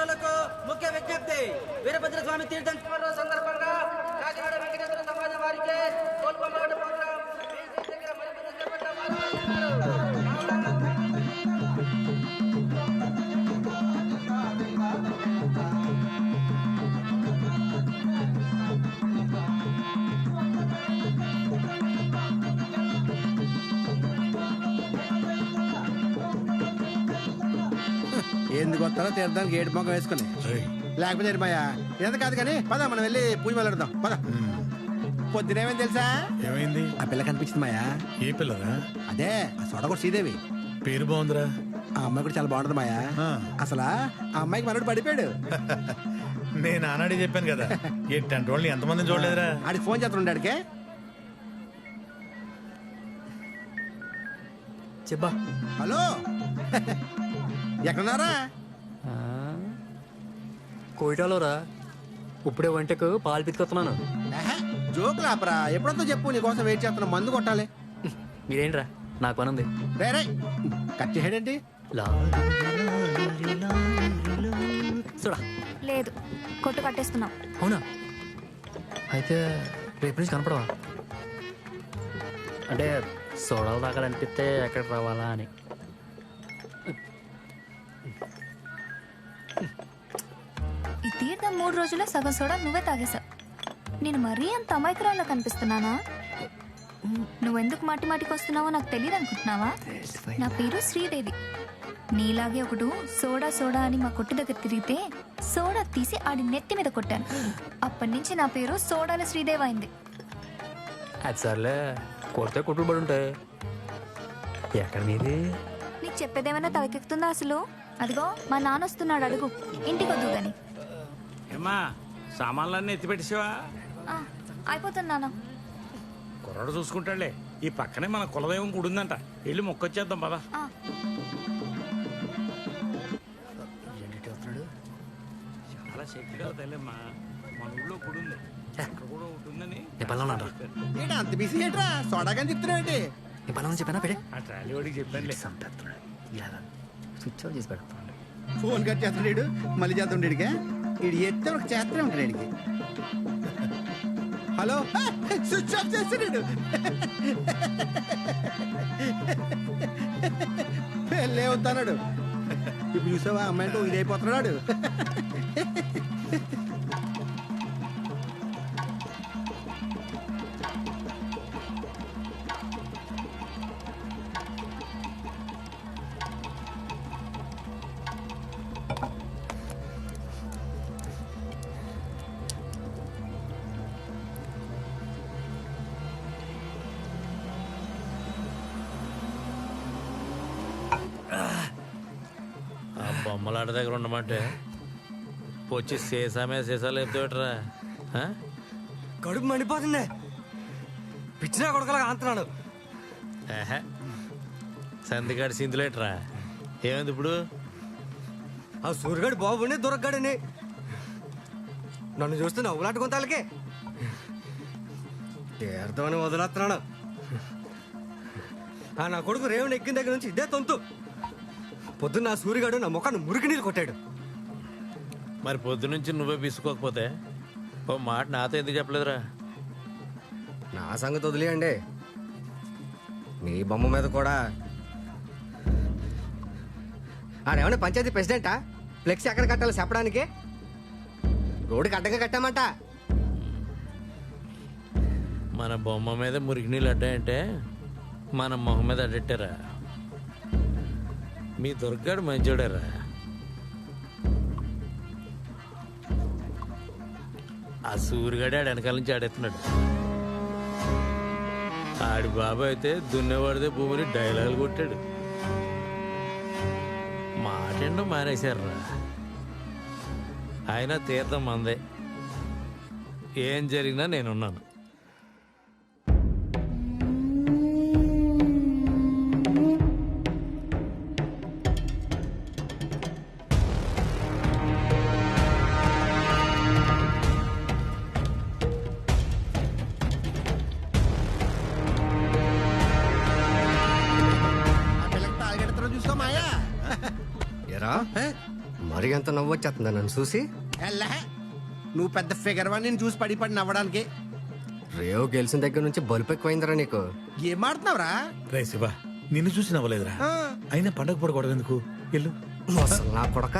బంధువులకు ముఖ్య విజ్ఞప్తి వీరభద్ర స్వామి తీర్థం చివరి సందర్భంగా కాకినాడ వెంకటేశ్వర సమాజం వారికి కోల్పొమ్మగడ్డ ఎందుకు వస్తారో తీర్థానికి ఏడు మొక్క వేసుకుని. లేకపోతే ఏడుమాయా ఎంత కాదు కానీ పద మనం వెళ్ళి పూజ మొదలెడదాం పద. పొద్దునేమని తెలుసా? ఏమైంది? ఆ పిల్ల కనిపించింది మాయా. ఏ పిల్లరా అదే ఆ సొడగొడ శ్రీదేవి. పేరు బాగుందిరా. ఆ అమ్మాయి కూడా చాలా బాగుంటుంది మాయా. అసలు ఆ అమ్మాయికి మనోడు పడిపోయాడు. నేను ఆనాడే చెప్పాను కదా ఈ టెంట్ వాళ్ళని ఎంతమందిని చూడలేదురా. ఆడికి ఫోన్ చేస్తుండే చెప్పా. హలో. ఎక్కడున్నారా? కోయిటాలో రా ఇప్పుడే వంటకు పాలు పితుకొస్తున్నాను. జోకులు ఆపరా. ఎప్పుడంతో చెప్పు నీకోసం వెయిట్ చేస్తున్నా. మందు కొట్టాలి. మీరేంట్రా? నాకు పని ఉంది రే రే కట్ చేయడేంటి లా చూడా? లేదు కొట్టు కట్టేస్తున్నాం అవునా? అయితే రేపు నుంచి కనపడవా? అంటే సోడాలు తాగాలనిపిస్తే ఎక్కడికి రావాలా అని. ఈ తీర్థం మూడు రోజుల్లో సగం సోడా నువ్వే తాగేశావు. నేను మరీ అంత అమాయకురాల్లో కనిపిస్తున్నానా? నువ్వెందుకు మాటి మాటికి వస్తున్నావో నాకు తెలియదు అనుకుంటున్నావా నా పేరు శ్రీదేవి. నీలాగే ఒకడు సోడా సోడా అని మా కొట్టు దగ్గర తిరిగితే సోడా తీసి ఆడి నెత్తి మీద కొట్టాను. అప్పటి నుంచి నా పేరు సోడాల శ్రీదేవి అయింది. అది సర్లే కొడితే కొట్టుడు పడి ఉంటాయి. ఎక్కడ మీది నీకు చెప్పేదేమైనా తలకెక్కుతుందా అసలు? అదిగో మా నాన్న వస్తున్నాడు అడుగు. ఇంటికి వద్దు గాని. ఏమ్మా సామాన్లన్నీ ఎత్తిపెట్టేసావా? ఆ, అయిపోతుంది నాన్న. కుర్రాడు చూసుకుంటాడులే. ఈ పక్కనే మన కులదైవం గుడి ఉందంట. వెళ్ళి మొక్కొచ్చేద్దాం పదా. ఆ, చాలా శక్తి కదా తల్లమ్మా మన ఊళ్ళో గుడి ఉంది. అక్కడ కూడా ఒకటి ఉందని నీ పనిలో ఉన్నాడు ఏంటి అంత బిజీ ఏంట్రా? సోడాగా చెప్తున్నావు ఏంటి నీ పని చెప్పానా పెడే. ఆ ట్రాలీ వాడికి చెప్పానులే. స్విచ్ ఆఫ్ చేసి పెడతాను ఫోన్ కట్ చేస్తున్నాడు మళ్ళీ చేస్తుండేడికే ఇడు ఎత్తే ఒక చేస్తూనే ఉంటాడు ఈడికి. హలో? స్విచ్ ఆఫ్ చేస్తున్నాడు పెళ్ళే వద్దన్నాడు ఇప్పుడు చూసావా అమ్మాయితో ఇదైపోతున్నాడు. బొమ్మలాట దగ్గర ఉండమంటే వచ్చి సీసామే సీసాలు ఎత్తుపెట్టరా కడుపు మండిపోతుంది. పిచ్చినా కొడకలా అంటున్నాడు సందిగాడి సింధులేట్రా? ఏమైంది ఇప్పుడు? ఆ సూర్యగాడు బాబుని దొరకగాడని నన్ను చూస్తే నవ్వులాట కొంతాలకే తీర్థమని వదిలేస్తున్నాడు ఆ నా కొడుకు రేవుని ఎక్కిన దగ్గర నుంచి ఇదే తొంతు. పొద్దున్న ఆ సూర్యగాడు నా ముఖాన్ని మురికి నీళ్ళు కొట్టాడు. మరి పొద్దునుంచి నువ్వే పిసుకోకపోతే ఓ మాట నాతో ఎందుకు చెప్పలేదురా? నా సంగతి వదిలేయండి. మీ బొమ్మ మీద కూడా. ఆడేమన్నా పంచాయతీ ప్రెసిడెంటా? ఫ్లెక్స్ ఎక్కడ కట్టాలో చెప్పడానికి? రోడ్డుకి అడ్డంగా కట్టామంట. మన బొమ్మ మీద మురికి నీళ్ళు అడ్డాయంటే మన మొహం మీద అడ్డెట్టారా? మీ దుర్గాడు మంచోడారా. ఆ సూర్యుగాడే ఆడ వెనకాల నుంచి ఆడెత్తున్నాడు. ఆడి బాబు అయితే దున్నేవాడిదే భూమిని డైలాగులు కొట్టాడు. మాటండు మానేశారా ఆయన తీర్థం మందే. ఏం జరిగినా నేనున్నాను. ఆ పిల్లకి తాగెడతారో చూసుకో మాయా ఎరా ఏ? మరి అంత నవ్వు వచ్చేస్తుందా నన్ను చూసి ఎల్లే. నువ్వు పెద్ద ఫిగర్ వన్ నేను చూసి పడి పడి నవ్వడానికి రేవ్ గెలిచిన దగ్గర నుంచి బలుపు ఎక్కువైందిరా నీకు ఏం మాడుతున్నావురా రే శివ నిన్ను చూసి నవ్వలేదురా అయినా పండగ పూట గొడవ ఎందుకు వెళ్ళు అసలు నా కొడక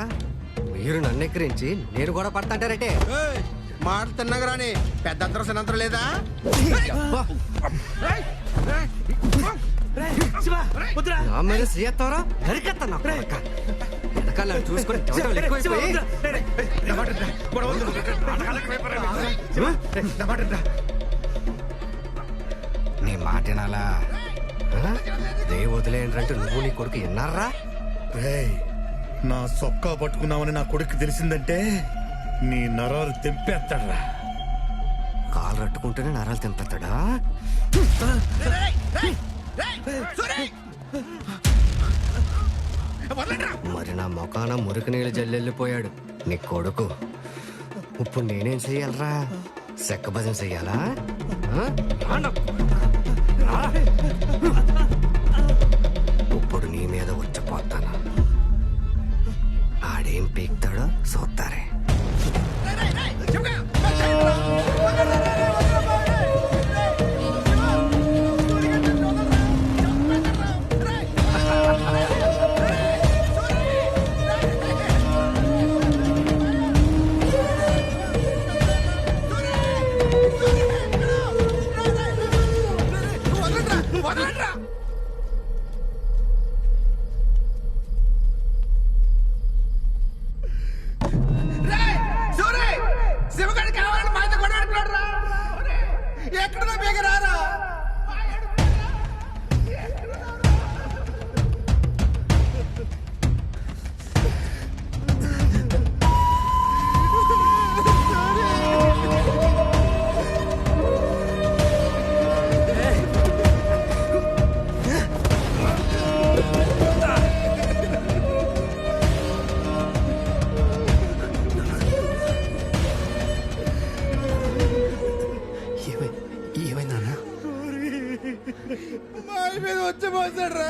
మీరు నన్ను ఎక్కిరించి నేను కూడా పడతాంటారటే రాని పెద్ద అంతరం సినంతరం లేదా నా మీద శ్రీయత్వరా నరికెత్తా నా కొడక వెనకాల చూసుకొని ఎక్కువైపోయి నీ మాట వినాలా? ఆ? రే వదిలేయండి నువ్వు నీ కొడుకు విన్నారా? నా సొక్కా పట్టుకున్నావని నా కొడుకు తెలిసిందంటే నీ నరాలు తెంపేస్తాడ్రా. కాలు రట్టుకుంటేనే నరాలు తెంపేస్తాడా? మరి నా మొఖాన మురికి నీళ్ళు జల్లెళ్ళిపోయాడు. నీ కొడుకు. ఇప్పుడు నేనేం చెయ్యాలరా? సెక్క భజన చెయ్యాలా? ఇప్పుడు నీ మీద వచ్చిపోతాను ఆడేం పీక్తాడో చూస్తారే. రా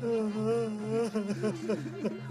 Ha ha ha.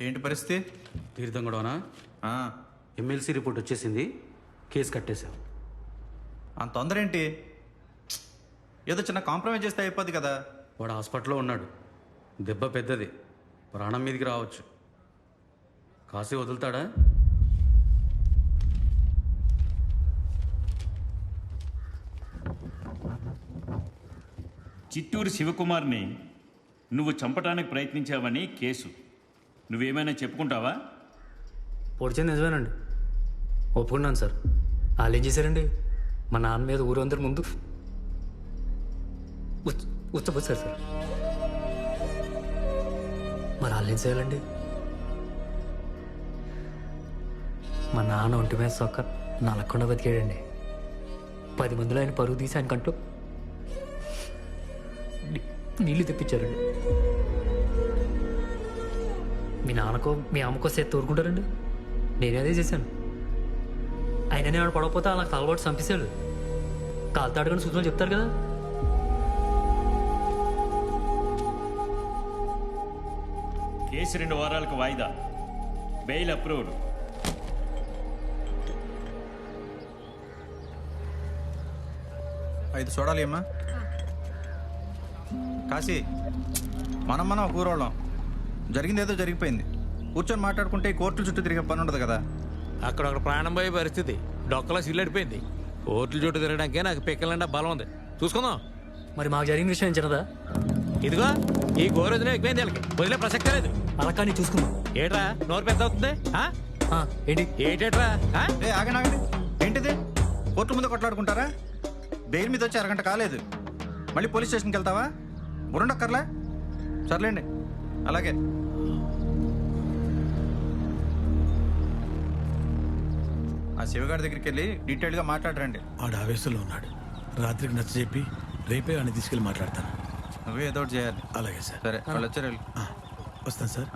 ఏంటి పరిస్థితి? తీర్థం గొడవనా? ఆ, ఎమ్మెల్సీ రిపోర్ట్ వచ్చేసింది. కేసు కట్టేశాం. అంత తొందర ఏంటి ఏదో చిన్న కాంప్రమైజ్ చేస్తే అయిపోద్ది కదా. వాడు హాస్పిటల్లో ఉన్నాడు. దెబ్బ పెద్దది. ప్రాణం మీదకి రావచ్చు. కాసి వదులుతాడా? చిత్తూరు శివకుమార్ని నువ్వు చంపడానికి ప్రయత్నించావని కేసు. నువ్వేమైనా చెప్పుకుంటావా? పొడిచింది నిజమేనండి. ఒప్పుకున్నాను సార్. వాళ్ళు ఏం చేశారండి? మా నాన్న మీద ఊరందరి ముందు ఉచ్- సార్. మరి వాళ్ళు ఏం చేయాలండి? మా నాన్న ఒంటి మీద సొక్క నలకుండా బతికాడండి. పది మందిలో ఆయన పరుగు తీసి ఆయన కంటూ నీళ్ళు తెప్పించారండి. మీ నాన్నకో మీ అమ్మకో సేత్ తోరుకుంటారండి నేనే అదే చేశాను. ఆయన నేను పడకపోతే అలా తలబాటు చంపేశాడు. కాలుతో అడగని సూచనలు చెప్తారు కదా. కేసు రెండు వారాలకు వాయిదా. Bail approved. ఐదు చూడాలి అమ్మా కాశీ మనం మనం ఒక ఊరోళ్ళం జరిగింది ఏదో జరిగిపోయింది. కూర్చొని మాట్లాడుకుంటే ఈ కోర్టుల చుట్టూ తిరిగే పని ఉండదు కదా. అక్కడ ఒక ప్రాణం పోయే పరిస్థితి. డొక్కలో సిల్లడిపోయింది కోర్టుల చుట్టూ తిరగడానికే నాకు పిక్కలంటే బలం ఉంది. చూసుకుందాం. మరి మాకు జరిగిన విషయం చిన్నదా? ఇదిగో ఈ గోరోజునే ఎక్కువైంది వీళ్ళకి. వదిలే ప్రసక్తే లేదు. అలా కానీ చూసుకుందాం. ఏట్రా? నోరు పెద్ద అవుతుంది? ఆ? ఆ, ఏంటి? ఏటేట్రా? ఆ? ఏ ఆగండి ఆగండి. ఏంటిది? కోర్టుల ముందు కొట్లాడుకుంటారా? బెయిల్ మీద వచ్చి అరగంట కాలేదు. మళ్ళీ పోలీస్ స్టేషన్కి వెళ్తావా? బురుండక్కర్లే సర్లేండి. అలాగే. ఆ శివగారి దగ్గరికి వెళ్ళి డీటెయిల్గా మాట్లాడరండి. ఆడు ఆవేశంలో ఉన్నాడు. రాత్రికి నచ్చ చెప్పి రేపే వాడిని తీసుకెళ్ళి మాట్లాడతాను. నువ్వే ఏదో ఒకటి చేయాలి. అలాగే సార్. సరే వాళ్ళు వచ్చారు వెళ్ళు. వస్తాను సార్.